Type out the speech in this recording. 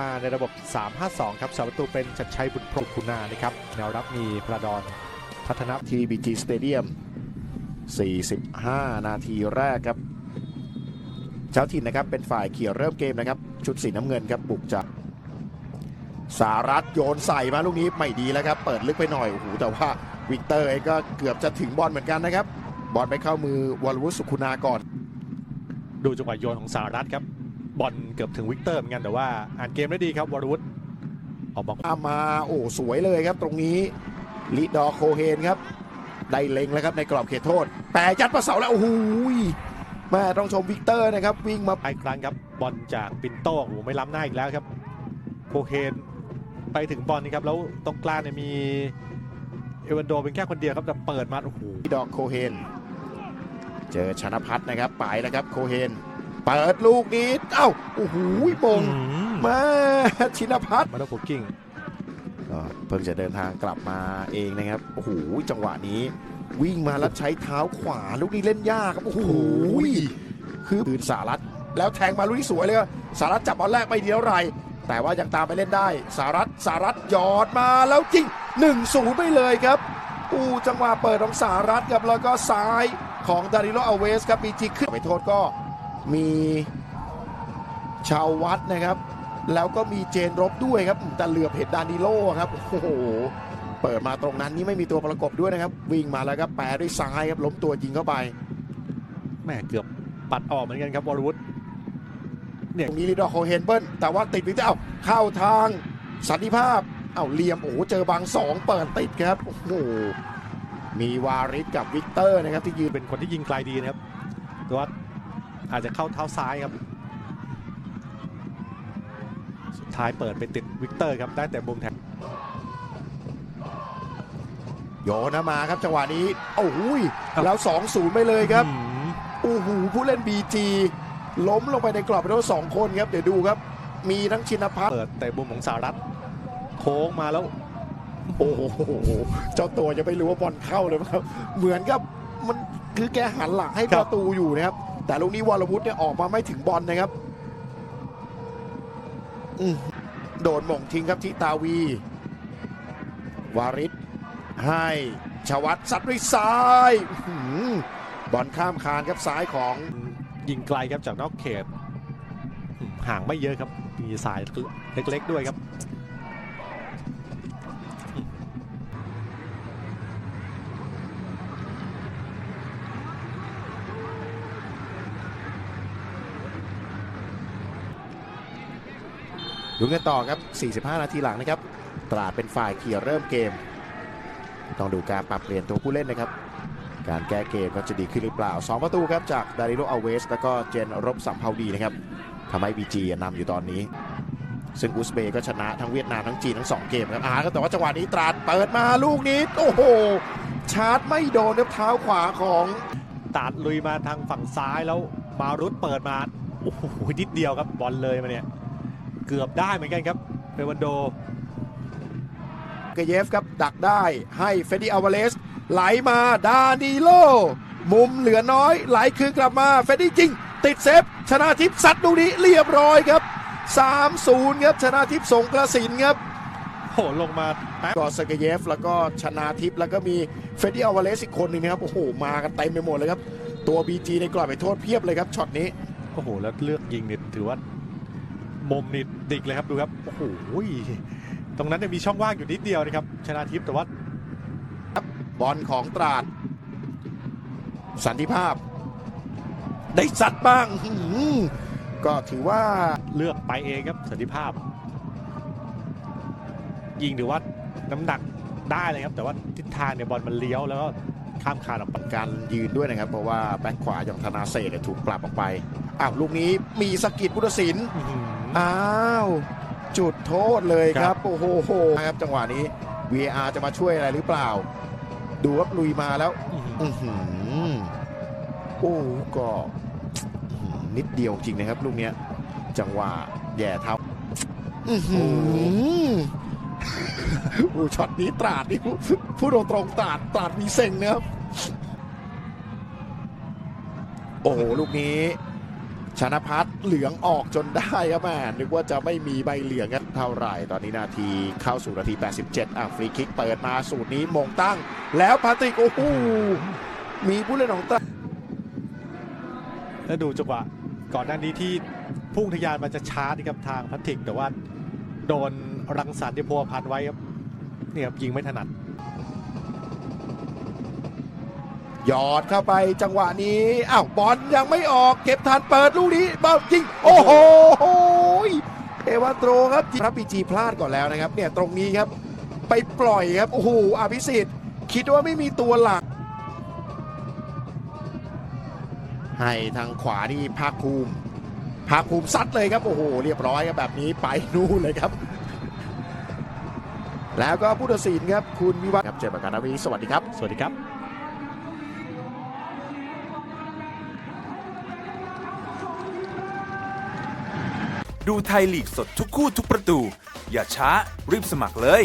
มาในระบบ 3-5-2 ครับสาประตูเป็นชัดชัยบุตรพรมคุณานะครับแนวรับมีพระดอนพัฒนาทีบีจีสเตเดียม 45 นาทีแรกครับ เจ้าถิ่นนะครับเป็นฝ่ายเขี่ยเริ่มเกมนะครับ ชุดสีน้ำเงินครับบุกจากสารัตโยนใส่มาลูกนี้ไม่ดีแล้วครับ เปิดลึกไปหน่อยโอ้โหแต่ว่าวิกเตอร์เองก็เกือบจะถึงบอลเหมือนกันนะครับ บอลไปเข้ามือวอลวุสุขุนาก่อน ดูจังหวะโยนของสารัตครับ บอลเกือบถึงวิกเตอร์เหมือนกันแต่ว่าอ่านเกมได้ดีครับวรวุฒิออกมาอามาโอ้สวยเลยครับ ตรงนี้ลิดอร์โคเฮนครับ ได้เล็งแล้วครับในกรอบเขตโทษแปรยัดประเสาแล้วโอ้โหยแม่ต้องชมวิกเตอร์นะครับ วิ่งมาไปครั้งครับ บอลจากปินโต้โอ้โหไม่ล้ำหน้าอีกแล้วครับ โคเคนไปถึงบอลนี่ครับแล้วตรงกลางเนี่ยมีเอวันโดเป็นแค่คนเดียวครับแต่เปิดมาโอ้โหลิดอร์โคเฮน เจอชนพัฒน์นะครับไปแล้วครับโคเฮน เปิดลูกนี้เอ้าโอ้โหมงมาชินพัฒน์มาโดโคกิ้งก็เพิ่งจะเดินทางกลับมาเองนะครับโอ้โหจังหวะนี้ วิ่งมาแล้วใช้เท้าขวาลูกนี้เล่นยากครับโอ้โหคือปืนสารัตแล้วแทงมาลูกนี้สวยเลยครับสารัตจับบอลแรกไม่ดีเท่าไหร่แต่ว่ายังตามไปเล่นได้ สารัตสารัตหยอดมาแล้วจริง1นึ่งศูนย์ไปเลยครับอู้จังหวะเปิดของสารัตครับแล้วก็ซ้ายของดาริโลอเวสครับบีจีขึ้นไปโทษก็ มีชาววัดนะครับ แล้วก็มีเจนรบด้วยครับ แต่เหลือบเห็นดานิโลครับโอ้โหเปิดมาตรงนั้นนี่ไม่มีตัวประกบด้วยนะครับ วิ่งมาแล้วครับแปรด้วยซ้ายครับล้มตัวยิงเข้าไปแม่เกือบปัดออกเหมือนกันครับวรวุฒิตรงนี้ลิดอร์โคเฮนเบิลแต่ว่าติดวิเอ้าเข้าทางสันติภาพเอ้าเหลี่ยมโอ้โหเจอบางสองเปิดติดครับโอ้โหมีวาริสกับวิกเตอร์นะครับที่ยืนเป็นคนที่ยิงไกลดีนะครับแต่ว่า อาจจะเข้าเท้าซ้ายครับ สุดท้ายเปิดไปติดวิกเตอร์ครับได้แต่มุมแทนโยนมาครับจังหวะนี้โอ้โหยแล้ว2 0ไปเลยครับอืมโอ้โหผู้เล่น BG ล้มลงไปในกรอบไปทั้งสองคนครับ เดี๋ยวดูครับ มีทั้งชินพัฒน์เปิดแต่มุมของสารัตโค้งมาแล้ว โอ้โหเจ้าตัวจะไม่รู้ว่าบอลเข้าเลยมั้งครับ เหมือนกับมันคือแกหันหลังให้คปรับระตูอยู่นะครับ แต่ลูกนี้วรวุฒิเนี่ยออกมาไม่ถึงบอลนะครับอืมโดนหม่งทิ้งครับที่ตาวี วาริศให้ชวัตซัดด้วยซ้ายอื้อหือบอลข้ามคานครับซ้ายของยิงไกลครับจากนอกเขตอืมห่างไม่เยอะครับ มีสายเล็กๆด้วยครับ ดูกันต่อครับ 45 นาทีหลังนะครับ ตราดเป็นฝ่ายเขี่ยเริ่มเกม ต้องดูการปรับเปลี่ยนตัวผู้เล่นนะครับ การแก้เกมก็จะดีขึ้นหรือเปล่า 2 ประตูครับจากดาริโลอาเวส แล้วก็เจนรบสัมภาวดีนะครับทำให้บีจีนำอยู่ตอนนี้ ซึ่งอุซเบก็ชนะทั้งเวียดนามทั้งจีนทั้ง 2 เกมครับอาก็แต่ว่าจังหวะนี้ตราดเปิดมาลูกนี้โอ้โหชาร์จไม่โดนครับเท้าขวาของตัดลุยมาทางฝั่งซ้ายแล้วมารุตเปิดมาโอ้โหนิดเดียวครับบอลเลยมาเนี่ย เกือบได้เหมือนกันครับเรวันโดเกเยฟครับดักได้ให้เฟดดี้อาวาเลสไหลมาดานิโล มุมเหลือน้อย ไหลคืนกลับมาเฟดดี้จริง ติดเซฟ ชนะทิพย์ซัดลูกนี้เรียบร้อยครับ 3-0 ครับ ชนะทิพย์สงกระสินครับโหลงมาแป๊บก็สเกเยฟ แล้วก็ชนาทิพย์แล้วก็มีเฟดดี้อาวาเลสอีกคนหนึ่งนะครับ โอ้โห มากันเต็มไปหมดเลยครับ ตัว BG ในกรอบไปโทษเพียบเลยครับช็อตนี้ โอ้โห แล้วเลือกยิงเนี่ยถือว่า มุมนี่ดิกเลยครับดูครับโอ้โหตรงนั้นเนี่ยมีช่องว่างอยู่นิดเดียวนะครับ ชนะทิพย์แต่ว่าบอลของตราด สันติภาพ ได้ซัดบ้าง ก็ถือว่าเลือกไปเองครับสันติภาพ ยิงถือว่าน้ำหนักได้เลยครับ แต่ว่าทิศทางเนี่ยบอลมันเลี้ยวแล้วก็ข้ามคานออกไปการยืนด้วยนะครับ เพราะว่าแบ็คขวาอย่างธนาเศษถูกปรับออกไปอ้าวลูกนี้มีสกิดพุทธศิลป์ อื้อหืออ้าวจุดโทษเลยคครัรับบโอ้โหโหครับจังหวะนี้ VAR จะมาช่วยอะไรหรือเปล่า ดูครับลุยมาแล้วอื้อหืออือหือโอ้ก็อื้อหือนิดเดียวจริงนะครับลูกเนี้ย จังหวะแย่เท้าอือหือโอ้ช็อตนี้ตราดนี่พูดพูดตรงๆตราดตราดมีเซ็งนะครับ โอ้โห ลูกนี้ ชนะพัฒเหลืองออกจนได้ครับแม่นึกว่าจะไม่มีใบเหลืองครับเท่าไหร่ตอนนี้นาทีเข้าสู่นาที 87อะฟรีคิกเปิดมาสูตรนี้มงตั้ง แล้วพาติกโอ้โหมีผู้เล่นของตราแล้วดูจังหวะก่อนหน้านี้ที่พุ่งทะยานมันจะช้าร์จครับทางพัติกแต่ว่า โดนรังสรรค์ที่พัวพันไว้ครับเนี่ยครับยิงไม่ถนัด หยอดเข้าไปจังหวะนี้อ้าวบอลยังไม่ออกเก็บทันเปิดลูกนี้บอลยิงโอ้โหเอวาโตรครับรับปีจีพลาดก่อนแล้วนะครับเนี่ยตรงนี้ครับไปปล่อยครับโอ้โหอภิสิทธิ์คิดว่าไม่มีตัวหลัก ให้ทางขวานี่ภาคภูมิภาคภูมิซัดเลยครับโอ้โหเรียบร้อยครับแบบนี้ไปนู่นเลยครับ แล้วก็ผู้ตัดสินครับคุณวิวัฒน์ครับเจอกันนะวันนี้สวัสดีครับ สวัสดีครับ ดูไทยลีกสดทุกคู่ทุกประตู อย่าช้ารีบสมัครเลย